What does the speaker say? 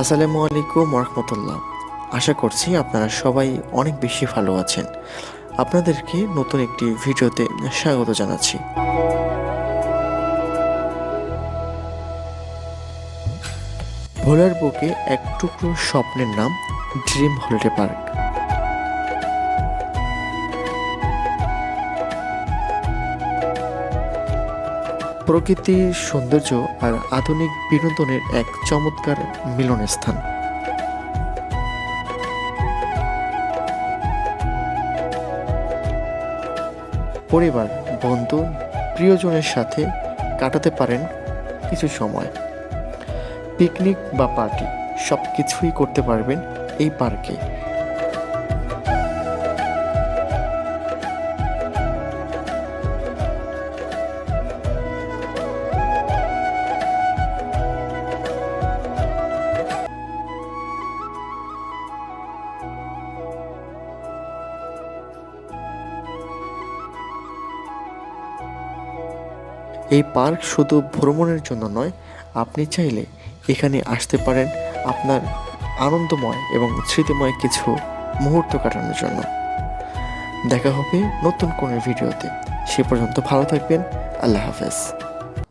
আসসালামু আলাইকুম রহমতুল্লাহ আশা করছি আপনারা সবাই অনেক বেশি ভালো আছেন। আপনাদেরকে নতুন একটি ভিডিওতে স্বাগত জানাচ্ছি। ভোলার বুকে এক টুকরো স্বপ্নের নাম ড্রিম হলিডে পার্ক প্রকৃতির সৌন্দর্য আর আধুনিক বিনোদনের এক চমৎকার মিলন স্থান পরিবার, বন্ধু, প্রিয়জনের সাথে কাটাতে পারেন কিছু সময়। পিকনিক বা পার্টি সব কিছুই করতে পারবেন এই পার্কে। এই পার্ক শুধু ভ্রমণের জন্য নয়, আপনি চাইলে এখানে আসতে পারেন আপনার আনন্দময় এবং স্মৃতিময় কিছু মুহূর্ত কাটানোর জন্য। দেখা হবে নতুন কোনো ভিডিওতে। সে পর্যন্ত ভালো থাকবেন। আল্লাহ হাফেজ।